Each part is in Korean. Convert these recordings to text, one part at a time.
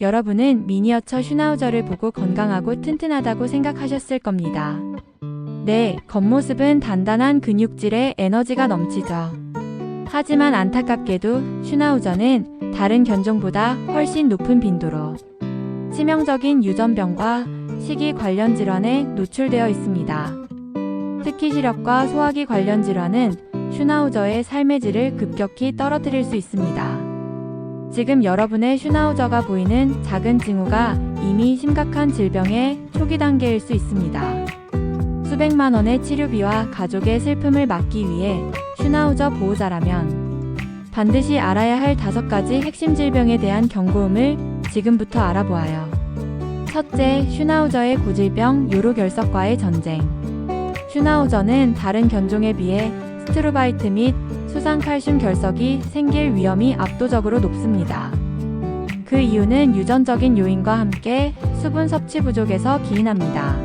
여러분은 미니어처 슈나우저를 보고 건강하고 튼튼하다고 생각하셨을 겁니다. 네, 겉모습은 단단한 근육질에 에너지가 넘치죠. 하지만 안타깝게도 슈나우저는 다른 견종보다 훨씬 높은 빈도로 치명적인 유전병과 식이 관련 질환에 노출되어 있습니다. 특히 시력과 소화기 관련 질환은 슈나우저의 삶의 질을 급격히 떨어뜨릴 수 있습니다. 지금 여러분의 슈나우저가 보이는 작은 징후가 이미 심각한 질병의 초기 단계일 수 있습니다. 수백만 원의 치료비와 가족의 슬픔을 막기 위해 슈나우저 보호자라면 반드시 알아야 할 다섯 가지 핵심 질병에 대한 경고음을 지금부터 알아보아요. 첫째, 슈나우저의 고질병 요로결석과의 전쟁. 슈나우저는 다른 견종에 비해 스트로바이트 및 수상칼슘 결석이 생길 위험이 압도적으로 높습니다. 그 이유는 유전적인 요인과 함께 수분 섭취 부족에서 기인합니다.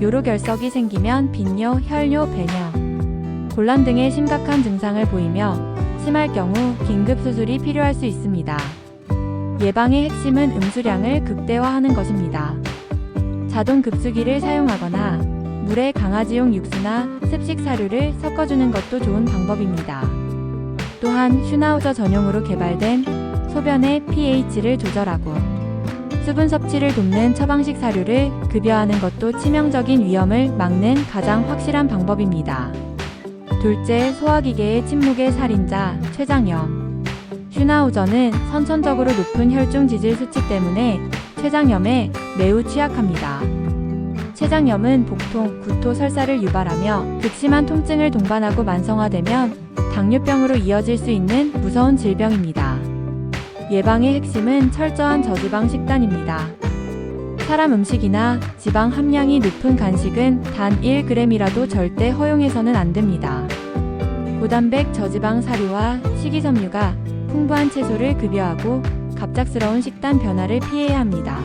요로결석이 생기면 빈뇨, 혈뇨, 배뇨, 곤란 등의 심각한 증상을 보이며 심할 경우 긴급 수술이 필요할 수 있습니다. 예방의 핵심은 음수량을 극대화하는 것입니다. 자동 급수기를 사용하거나 물에 강아지용 육수나 습식 사료를 섞어주는 것도 좋은 방법입니다. 또한 슈나우저 전용으로 개발된 소변의 pH를 조절하고 수분 섭취를 돕는 처방식 사료를 급여하는 것도 치명적인 위험을 막는 가장 확실한 방법입니다. 둘째, 소화기계의 침묵의 살인자, 췌장염. 슈나우저는 선천적으로 높은 혈중 지질 수치 때문에 췌장염에 매우 취약합니다. 췌장염은 복통, 구토, 설사를 유발하며 극심한 통증을 동반하고 만성화되면 당뇨병으로 이어질 수 있는 무서운 질병입니다. 예방의 핵심은 철저한 저지방 식단입니다. 사람 음식이나 지방 함량이 높은 간식은 단 1g이라도 절대 허용해서는 안 됩니다. 고단백 저지방 사료와 식이섬유가 풍부한 채소를 급여하고 갑작스러운 식단 변화를 피해야 합니다.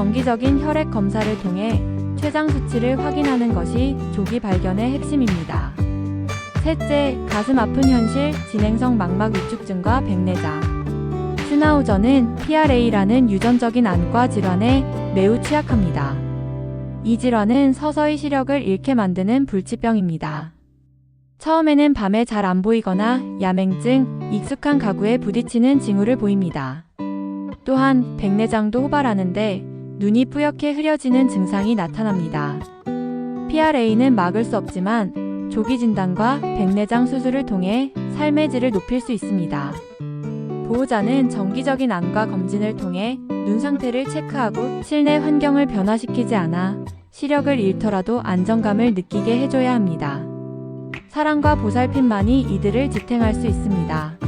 정기적인 혈액 검사를 통해 췌장 수치를 확인하는 것이 조기 발견의 핵심입니다. 셋째, 가슴 아픈 현실, 진행성 망막 위축증과 백내장. 슈나우저는 PRA라는 유전적인 안과 질환에 매우 취약합니다. 이 질환은 서서히 시력을 잃게 만드는 불치병입니다. 처음에는 밤에 잘 안 보이거나 야맹증, 익숙한 가구에 부딪히는 징후를 보입니다. 또한 백내장도 호발하는데 눈이 뿌옇게 흐려지는 증상이 나타납니다. PRA는 막을 수 없지만 조기 진단과 백내장 수술을 통해 삶의 질을 높일 수 있습니다. 보호자는 정기적인 안과 검진을 통해 눈 상태를 체크하고 실내 환경을 변화시키지 않아 시력을 잃더라도 안정감을 느끼게 해줘야 합니다. 사랑과 보살핌만이 이들을 지탱할 수 있습니다.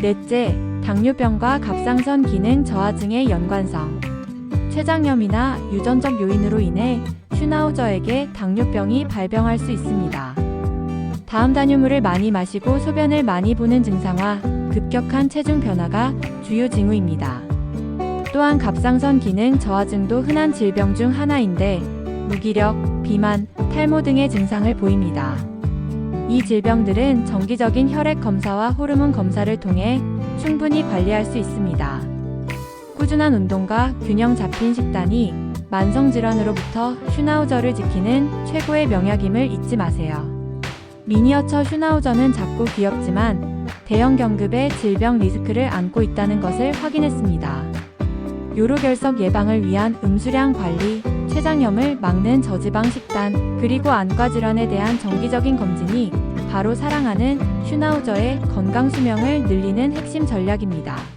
넷째, 당뇨병과 갑상선 기능 저하증의 연관성. 췌장염이나 유전적 요인으로 인해 슈나우저에게 당뇨병이 발병할 수 있습니다. 다음 단유물을 많이 마시고 소변을 많이 보는 증상과 급격한 체중 변화가 주요 징후입니다. 또한 갑상선 기능 저하증도 흔한 질병 중 하나인데 무기력, 비만, 탈모 등의 증상을 보입니다. 이 질병들은 정기적인 혈액 검사와 호르몬 검사를 통해 충분히 관리할 수 있습니다. 꾸준한 운동과 균형 잡힌 식단이 만성 질환으로부터 슈나우저를 지키는 최고의 명약임을 잊지 마세요. 미니어처 슈나우저는 작고 귀엽지만 대형 경급의 질병 리스크를 안고 있다는 것을 확인했습니다. 요로결석 예방을 위한 음수량 관리, 췌장염을 막는 저지방 식단, 그리고 안과 질환에 대한 정기적인 검진이 바로 사랑하는 슈나우저의 건강 수명을 늘리는 핵심 전략입니다.